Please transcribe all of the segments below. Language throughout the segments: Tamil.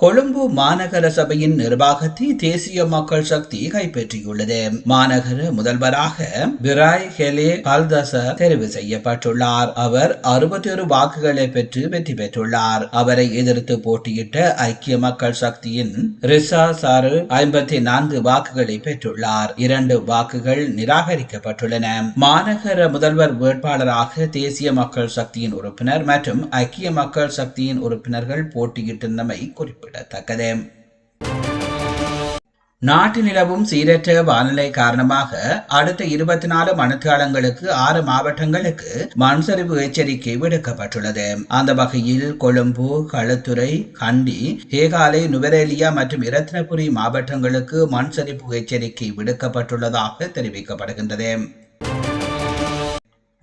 கொழும்பு மாநகர சபையின் நிர்வாகத்தை தேசிய மக்கள் சக்தி கைப்பற்றியுள்ளது. மாநகர முதல்வராக பிராய் ஹெலே பால்தச தெரிவு செய்யப்பட்டுள்ளார். அவர் அறுபத்தி ஒரு வாக்குகளை பெற்று வெற்றி பெற்றுள்ளார். அவரை எதிர்த்து போட்டியிட்ட ஐக்கிய மக்கள் சக்தியின் ரிசா சாரு ஐம்பத்தி நான்கு வாக்குகளை பெற்றுள்ளார். இரண்டு வாக்குகள் நிராகரிக்கப்பட்டுள்ளன. மாநகர முதல்வர் வேட்பாளராக தேசிய மக்கள் சக்தியின் உறுப்பினர் மற்றும் ஐக்கிய மக்கள் சக்தியின் உறுப்பினர்கள் போட்டியிட்டிருந்தமை குறிப்பிட்டார் குறிப்பிடத்தக்கது நாட்டு நிலவும் சீரற்ற வானிலை காரணமாக அடுத்த இருபத்தி நாலு மணித்தாளங்களுக்கு ஆறு மாவட்டங்களுக்கு மண்சரிவு எச்சரிக்கை விடுக்கப்பட்டுள்ளது. அந்த வகையில் கொழும்பு களுத்துறை கண்டி ஹேகாலை நுவரேலியா மற்றும் இரத்தினபுரி மாவட்டங்களுக்கு மண்சரிப்பு எச்சரிக்கை விடுக்கப்பட்டுள்ளதாக தெரிவிக்கப்படுகின்றது.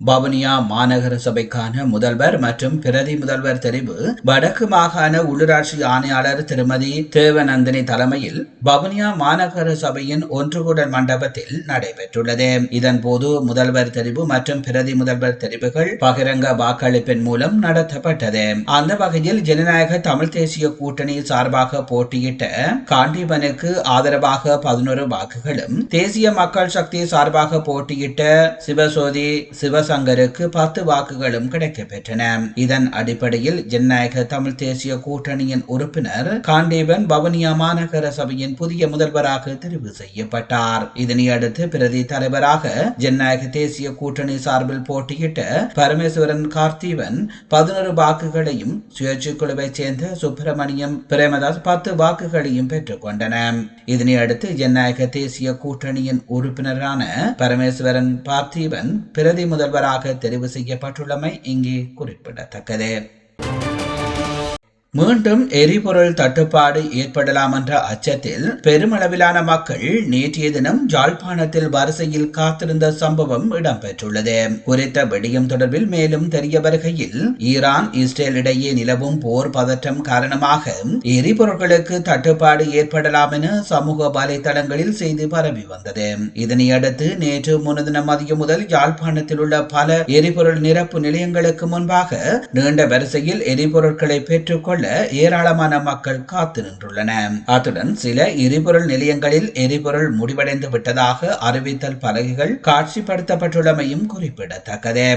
வவுனியா மாநகர சபைக்கான முதல்வர் மற்றும் பிரதி முதல்வர் தெரிவு வடக்கு மாகாண உள்ளூராட்சி ஆணையாளர் திருமதி தேவநந்தினி தலைமையில் வவுனியா மாநகர சபையின் ஒன்றுகூடல் மண்டபத்தில் நடைபெற்றுள்ளது. இதன்போது முதல்வர் தெரிவு மற்றும் பிரதி முதல்வர் தெரிவுகள் பகிரங்க வாக்களிப்பின் மூலம் நடத்தப்பட்டது. அந்த வகையில் ஜனநாயக தமிழ் தேசிய கூட்டணி சார்பாக போட்டியிட்ட காண்டீபனுக்கு ஆதரவாக பதினோரு வாக்குகளும் தேசிய மக்கள் சக்தி சார்பாக போட்டியிட்ட சிவசோதி சிவ சிவசங்கருக்கு பத்து வாக்குகளும் கிடைக்கப்பெற்றன. இதன் அடிப்படையில் ஜனநாயக தமிழ் தேசிய கூட்டணியின் உறுப்பினர் காண்டேவன் பவனியா மாநகர சபையின் புதிய முதல்வராக தெரிவு செய்யப்பட்டார். இதனையடுத்து பிரதி தலைவராக ஜனநாயக தேசிய கூட்டணி சார்பில் போட்டியிட்ட பரமேஸ்வரன் கார்த்தீவன் பதினொரு வாக்குகளையும் சுயேட்சை குழுவைச் சேர்ந்த சுப்பிரமணியம் பிரேமதாஸ் பத்து வாக்குகளையும் பெற்றுக் கொண்டன. இதனையடுத்து ஜனநாயக தேசிய கூட்டணியின் உறுப்பினரான பரமேஸ்வரன் பார்த்திபன் பிரதி முதல்வர் தலைவராக தெரிவு செய்யப்பட்டுள்ளமை இங்கே குறிப்பிடத்தக்கது. மீண்டும் எரிபொருள் தட்டுப்பாடு ஏற்படலாம் என்ற அச்சத்தில் பெருமளவிலான மக்கள் நேற்றைய தினம் ஜாழ்ப்பாணத்தில் வரிசையில் காத்திருந்த சம்பவம் இடம்பெற்றுள்ளது. குறித்த வெடியும் தொடர்பில் மேலும் தெரிய வருகையில் ஈரான் இஸ்ரேல் இடையே நிலவும் போர் பதற்றம் காரணமாக எரிபொருட்களுக்கு தட்டுப்பாடு ஏற்படலாம் என சமூக வலைதளங்களில் செய்தி பரவி வந்தது. இதனையடுத்து நேற்று முன்தினம் மதியம் முதல் யாழ்ப்பாணத்தில் உள்ள பல எரிபொருள் நிரப்பு நிலையங்களுக்கு முன்பாக நீண்ட வரிசையில் எரிபொருட்களை பெற்றுக்கொள்ள ஏராளமான மக்கள் காத்து நின்றுள்ளனர். அத்துடன் சில எரிபொருள் நிலையங்களில் எரிபொருள் முடிவடைந்து விட்டதாக அறிவித்தல் பலகைகள் காட்சிப்படுத்தப்பட்டுள்ளமையும் குறிப்பிடத்தக்கது.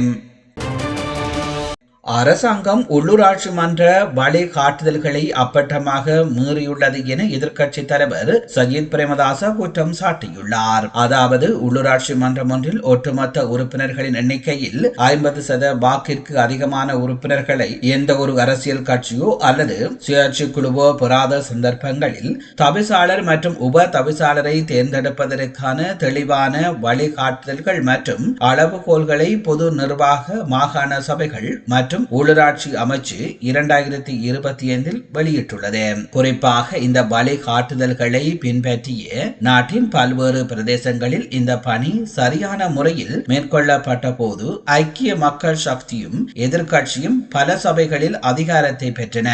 அரசாங்கம் உள்ளூராட்சி மன்ற வழிகாட்டுதல்களை அப்பட்டமாக மீறியுள்ளது என எதிர்க்கட்சி தலைவர் சஜித் பிரேமதாச குற்றம் சாட்டியுள்ளார். அதாவது உள்ளூராட்சி மன்றம் ஒன்றில் ஒட்டுமொத்த உறுப்பினர்களின் எண்ணிக்கையில் ஐம்பது சத வாக்கிற்கு அதிகமான உறுப்பினர்களை எந்த ஒரு அரசியல் கட்சியோ அல்லது சுயாட்சி குழுவோ பெறாத சந்தர்ப்பங்களில் தவிசாளர் மற்றும் உப தவிசாளரை தேர்ந்தெடுப்பதற்கான தெளிவான வழிகாட்டுதல்கள் மற்றும் அளவுகோல்களை பொது நிர்வாக மாகாண சபைகள் மற்றும் மற்றும் உள்ளூராட்சி அமைச்சு இரண்டாயிரத்தி இருபத்தி ஐந்தில் வெளியிட்டுள்ளது. குறிப்பாக இந்த வழிகாட்டுதல்களை பின்பற்றிய நாட்டின் பல்வேறு பிரதேசங்களில் இந்த பணி சரியான முறையில் மேற்கொள்ளப்பட்ட போது ஐக்கிய மக்கள் சக்தியும் எதிர்கட்சியும் பல சபைகளில் அதிகாரத்தை பெற்றன.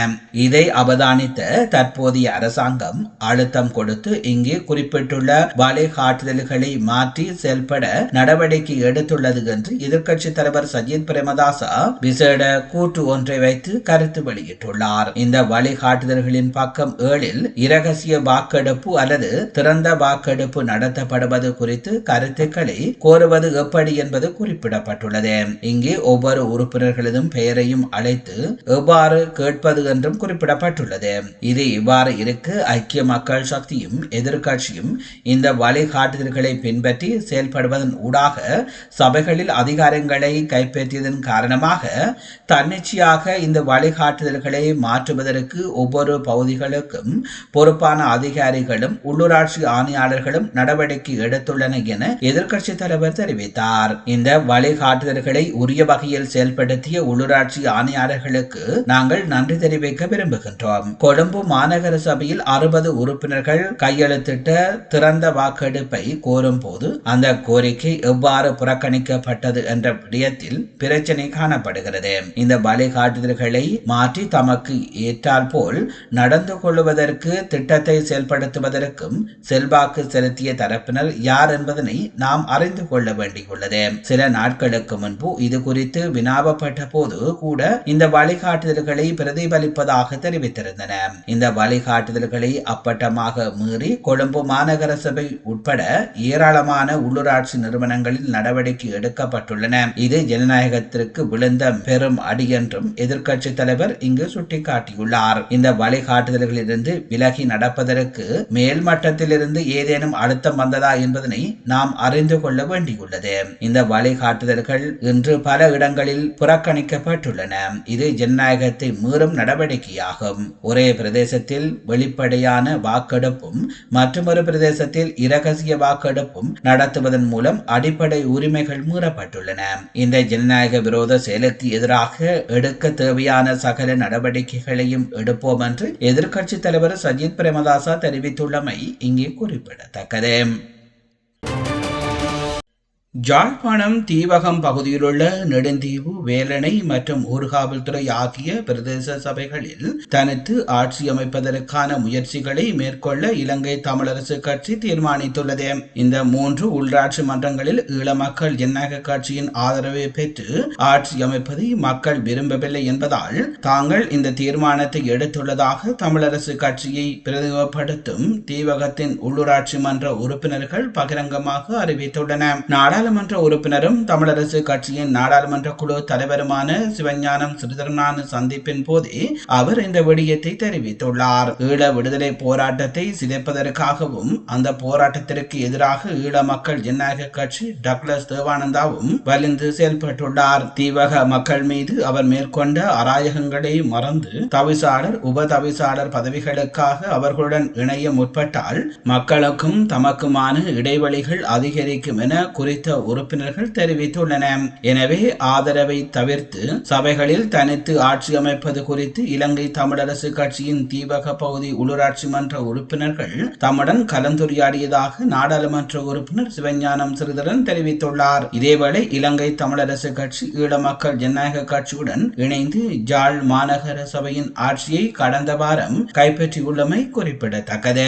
இதை அவதானித்த தற்போதைய அரசாங்கம் அழுத்தம் கொடுத்து இங்கே குறிப்பிட்டுள்ள வழிகாட்டுதல்களை மாற்றி செயல்பட நடவடிக்கை எடுத்துள்ளது என்று எதிர்கட்சி தலைவர் சஜித் பிரேமதாசா விசேட கூட்டு ஒன்றை வைத்து கருத்து வெளியிட்டுள்ளார். இந்த வழிகாட்டுதல்களின் பக்கம் ஏழில் இரகசிய வாக்கெடுப்பு அல்லது திறந்த வாக்கெடுப்பு நடத்தப்படுவது குறித்து கருத்துக்களை கோருவது எப்படி என்பது குறிப்பிடப்பட்டுள்ளது. இங்கே ஒவ்வொரு உறுப்பினர்களதும் பெயரையும் அழைத்து எவ்வாறு கேட்பது என்றும் குறிப்பிடப்பட்டுள்ளது. இது இவ்வாறு இருக்க ஐக்கிய மக்கள் சக்தியும் எதிர்கட்சியும் இந்த வழிகாட்டுதல்களை பின்பற்றி செயல்படுவதன் ஊடாக சபைகளில் அதிகாரங்களை கைப்பற்றியதன் காரணமாக தன்னிச்சையாக இந்த வழிகாட்டுதல்களை மாற்றுவதற்கு ஒவ்வொரு பகுதிகளுக்கும் பொறுப்பான அதிகாரிகளும் உள்ளூராட்சி ஆணையாளர்களும் நடவடிக்கை எடுத்துள்ளன என எதிர்க்கட்சி தலைவர் தெரிவித்தார். இந்த வழிகாட்டுதல்களை உரிய வகையில் செயல்படுத்திய உள்ளூராட்சி ஆணையாளர்களுக்கு நாங்கள் நன்றி தெரிவிக்க விரும்புகின்றோம். கொழும்பு மாநகர சபையில் அறுபது உறுப்பினர்கள் கையெழுத்திட்ட திறந்த வாக்கெடுப்பை கோரும் போது அந்த கோரிக்கை எவ்வாறு புறக்கணிக்கப்பட்டது என்ற விடயத்தில் பிரச்சனை காணப்படுகிறது. வேண்டும். இந்த வழிகாட்டுதல்களை மாற்றி தமக்கு ஏற்றால் போல் நடந்து கொள்வதற்கு திட்டத்தை செயல்படுத்துவதற்கும் செல்வாக்கு செலுத்திய தரப்பினர் யார் என்பதனை நாம் அறிந்து கொள்ள வேண்டியுள்ளது. சில நாட்களுக்கு முன்பு இது குறித்து வினாவப்பட்ட போது கூட இந்த வழிகாட்டுதல்களை பிரதிபலிப்பதாக தெரிவித்திருந்தன. இந்த வழிகாட்டுதல்களை அப்பட்டமாக மீறி கொழும்பு மாநகர சபை உட்பட ஏராளமான உள்ளூராட்சி நிறுவனங்களில் நடவடிக்கை எடுக்கப்பட்டுள்ளன. இது ஜனநாயகத்திற்கு விழுந்த பெரும் அடி என்றும் எதிர்க்கட்சி தலைவர் இங்கு சுட்டிக்காட்டியுள்ளார். இந்த வழிகாட்டுதல்களிலிருந்து விலகி நடப்பதற்கு மேல் மட்டத்திலிருந்து ஏதேனும் அழுத்தம் வந்ததா என்பதனை நாம் அறிந்து கொள்ள வேண்டியுள்ளது. இந்த வழிகாட்டுதல்கள் இன்று பல இடங்களில் புறக்கணிக்கப்பட்டுள்ளன. இது ஜனநாயகத்தை மீறும் நடவடிக்கையாகும். ஒரே பிரதேசத்தில் வெளிப்படையான வாக்கெடுப்பும் மற்றொரு பிரதேசத்தில் இரகசிய வாக்கெடுப்பும் நடத்துவதன் மூலம் அடிப்படை உரிமைகள் மீறப்பட்டுள்ளன. இந்த ஜனநாயக விரோத செயலுக்கு எதிராக எடுக்க தேவையான சகல நடவடிக்கைகளையும் எடுப்போம் என்று எதிர்க்கட்சி தலைவர் சஜித் பிரேமதாசா தெரிவித்துள்ளமை இங்கே குறிப்பிடத்தக்கது. ஜாழ்ப்பாணம் தீவகம் பகுதியிலுள்ள நெடுந்தீவு வேலணை மற்றும் ஊர்காவல்துறை ஆகிய பிரதேச சபைகளில் தனித்து ஆட்சி அமைப்பதற்கான முயற்சிகளை மேற்கொள்ள இலங்கை தமிழரசு கட்சி தீர்மானித்துள்ளது. இந்த மூன்று உள்ளாட்சி மன்றங்களில் ஈழ மக்கள் ஜனநாயக கட்சியின் ஆதரவை பெற்று ஆட்சி அமைப்பதை மக்கள் விரும்பவில்லை என்பதால் தாங்கள் இந்த தீர்மானத்தை எடுத்துள்ளதாக தமிழரசு கட்சியை பிரதிநிதிப்படுத்தும் தீவகத்தின் உள்ளூராட்சி மன்ற உறுப்பினர்கள் பகிரங்கமாக அறிவித்துள்ளனர். நாடாளுமன்ற உறுப்பினரும் தமிழரசு கட்சியின் நாடாளுமன்ற குழு தலைவருமான சிவஞானம் சிறிதரனான சந்திப்பின் போதே அவர் இந்த விடயத்தை தெரிவித்துள்ளார். ஈழ விடுதலை போராட்டத்தை சிதைப்பதற்காகவும் அந்த போராட்டத்திற்கு எதிராக ஈழ மக்கள் ஜனநாயக கட்சி டக்ளஸ் தேவானந்தாவும் வலிந்து செயல்பட்டுள்ளார். தீவக மக்கள் மீது அவர் மேற்கொண்ட அராயகங்களை மறந்து தவிசாளர் உப தவிசாளர் பதவிகளுக்காக அவர்களுடன் இணைய முற்பட்டால் மக்களுக்கும் தமக்குமான இடைவெளிகள் அதிகரிக்கும் என குறித்த உறுப்பினர்கள் தெரிவித்துள்ளன. எனவே ஆதரவை தவிர்த்து சபைகளில் தனித்து ஆட்சி அமைப்பது குறித்து இலங்கை தமிழரசு கட்சியின் தீபக பகுதி உள்ளூராட்சி மன்ற உறுப்பினர்கள் தம்முடன் கலந்துரையாடியதாக நாடாளுமன்ற உறுப்பினர் சிவஞானம் சிறிதரன் தெரிவித்துள்ளார். இதேவேளை இலங்கை தமிழரசு கட்சி ஈழ மக்கள் ஜனநாயக கட்சியுடன் இணைந்து ஜாழ் மாநகர சபையின் ஆட்சியை கடந்த வாரம் கைப்பற்றியுள்ளமை குறிப்பிடத்தக்கது.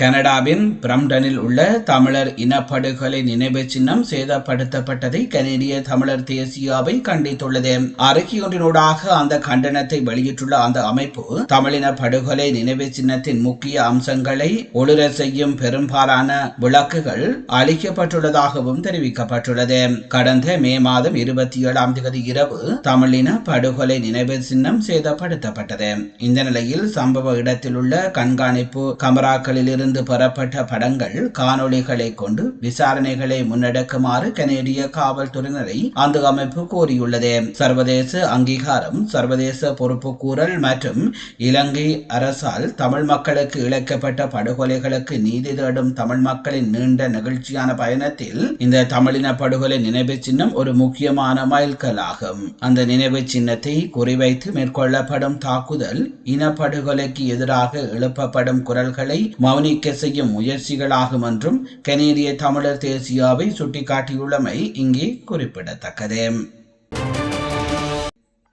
கனடாவின் பிரம்டனில் உள்ள தமிழர் இனப்படுகொலை நினைவு சின்னம் சேதப்படுத்தப்பட்டதை கனேடிய தமிழர் தேசியாவை கண்டித்துள்ளது. அறிக்கையொன்றினூடாக அந்த கண்டனத்தை வெளியிட்டுள்ள அந்த அமைப்பு தமிழின படுகொலை நினைவு சின்னத்தின் முக்கிய அம்சங்களை ஒளிர செய்யும் பெரும்பாலான விளக்குகள் அளிக்கப்பட்டுள்ளதாகவும் தெரிவிக்கப்பட்டுள்ளது. கடந்த மே மாதம் இருபத்தி ஏழாம் தேதி இரவு தமிழின படுகொலை நினைவு சின்னம் சேதப்படுத்தப்பட்டது. இந்த நிலையில் சம்பவ இடத்தில் உள்ள கண்காணிப்பு கமராக்களில் இருந்து பெறப்பட்ட படங்கள் காணொளிகளை கொண்டு விசாரணைகளை முன்னெடுக்குமாறு கனேடிய காவல்துறையினரை அந்த அமைப்பு கோரியுள்ளது. சர்வதேச அங்கீகாரம் சர்வதேச பொறுப்புக்கூறல் மற்றும் இலங்கை அரசால் தமிழ் மக்களுக்கு இழைக்கப்பட்ட படுகொலைகளுக்கு நீதி தேடும் தமிழ் மக்களின் நீண்ட நிகழ்ச்சியான பயணத்தில் இந்த தமிழின படுகொலை நினைவு சின்னம் ஒரு முக்கியமான மைல்கல்லாகும். அந்த நினைவு சின்னத்தை குறிவைத்து மேற்கொள்ளப்படும் தாக்குதல் இனப்படுகொலைக்கு எதிராக எழுப்பப்படும் குரல்களை மௌனி நீக்க செய்யும் முயற்சிகளாகும் என்றும் கனேடிய தமிழர் தேசியாவை சுட்டிக்காட்டியுள்ளமை இங்கே குறிப்பிடத்தக்கது.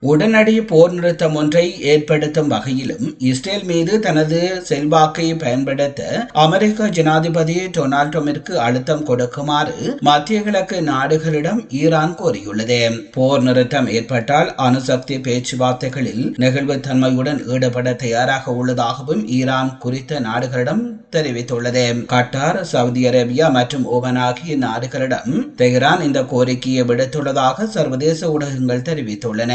உடனடி போர் நிறுத்தம் ஒன்றை ஏற்படுத்தும் வகையிலும் இஸ்ரேல் மீது தனது செல்வாக்கை பயன்படுத்த அமெரிக்க ஜனாதிபதி டொனால்ட் ட்ரம்பிற்கு அழுத்தம் கொடுக்குமாறு மத்திய கிழக்கு நாடுகளிடம் ஈரான் கோரியுள்ளது. போர் நிறுத்தம் ஏற்பட்டால் அணுசக்தி பேச்சுவார்த்தைகளில் நெகிழ்வுத்தன்மையுடன் ஈடுபட தயாராக உள்ளதாகவும் ஈரான் குறித்த நாடுகளிடம் தெரிவித்துள்ளது. கட்டார் சவுதி அரேபியா மற்றும் ஓமன் ஆகிய நாடுகளிடம் தெஹ்ரான் இந்த கோரிக்கையை விடுத்துள்ளதாக சர்வதேச ஊடகங்கள் தெரிவித்துள்ளன.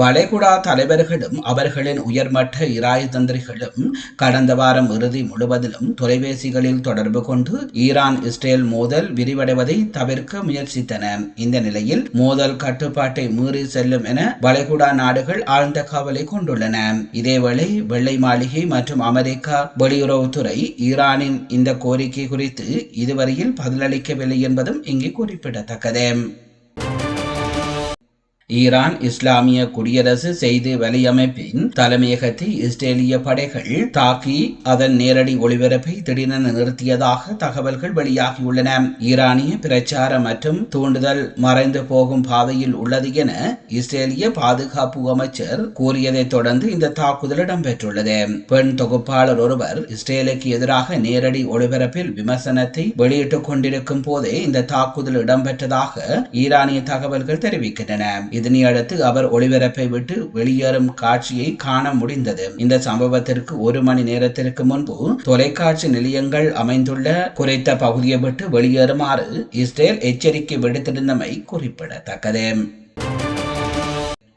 வளைகுடா தலைவர்களும் அவர்களின் உயர்மட்ட இராயுதந்திரிகளும் கடந்த வாரம் இறுதி முழுவதிலும் தொலைபேசிகளில் தொடர்பு கொண்டு ஈரான் இஸ்ரேல் மோதல் விரிவடைவதை தவிர்க்க முயற்சித்தன. இந்த நிலையில் மோதல் கட்டுப்பாட்டை மீறி செல்லும் என வளைகுடா நாடுகள் ஆழ்ந்த கவலை கொண்டுள்ளன. இதேவேளை வெள்ளை மாளிகை மற்றும் அமெரிக்கா வெளியுறவுத்துறை ஈரானின் இந்த கோரிக்கை குறித்து இதுவரையில் பதிலளிக்கவில்லை என்பதும் இங்கே குறிப்பிடத்தக்கது. ஈரான் இஸ்லாமிய குடியரசு செய்தி வலையமைப்பின் தலைமையகத்தை இஸ்ரேலிய படைகள் தாக்கி அதன் நேரடி ஒளிபரப்பை திடீரென நிறுத்தியதாக தகவல்கள் வெளியாகியுள்ளன. ஈரானிய பிரச்சார மற்றும் தூண்டுதல் மறைந்து போகும் பாதையில் உள்ளது என இஸ்ரேலிய பாதுகாப்பு அமைச்சர் கூறியதைத் தொடர்ந்து இந்த தாக்குதல் இடம்பெற்றுள்ளது. பெண் தொகுப்பாளர் ஒருவர் இஸ்ரேலுக்கு எதிராக நேரடி ஒளிபரப்பில் விமர்சனத்தை வெளியிட்டுக் கொண்டிருக்கும் போதே இந்த தாக்குதல் இடம்பெற்றதாக ஈரானிய தகவல்கள் தெரிவிக்கின்றன. இதனையடுத்து அவர் ஒளிபரப்பை விட்டு வெளியேறும் காட்சியை காண முடிந்தது. இந்த சம்பவத்திற்கு ஒரு மணி நேரத்திற்கு முன்பு தொலைக்காட்சி நிலையங்கள் அமைந்துள்ள குறைத்த பகுதியை விட்டு வெளியேறுமாறு இஸ்ரேல் எச்சரிக்கை விடுத்திருந்தமை குறிப்பிடத்தக்கது.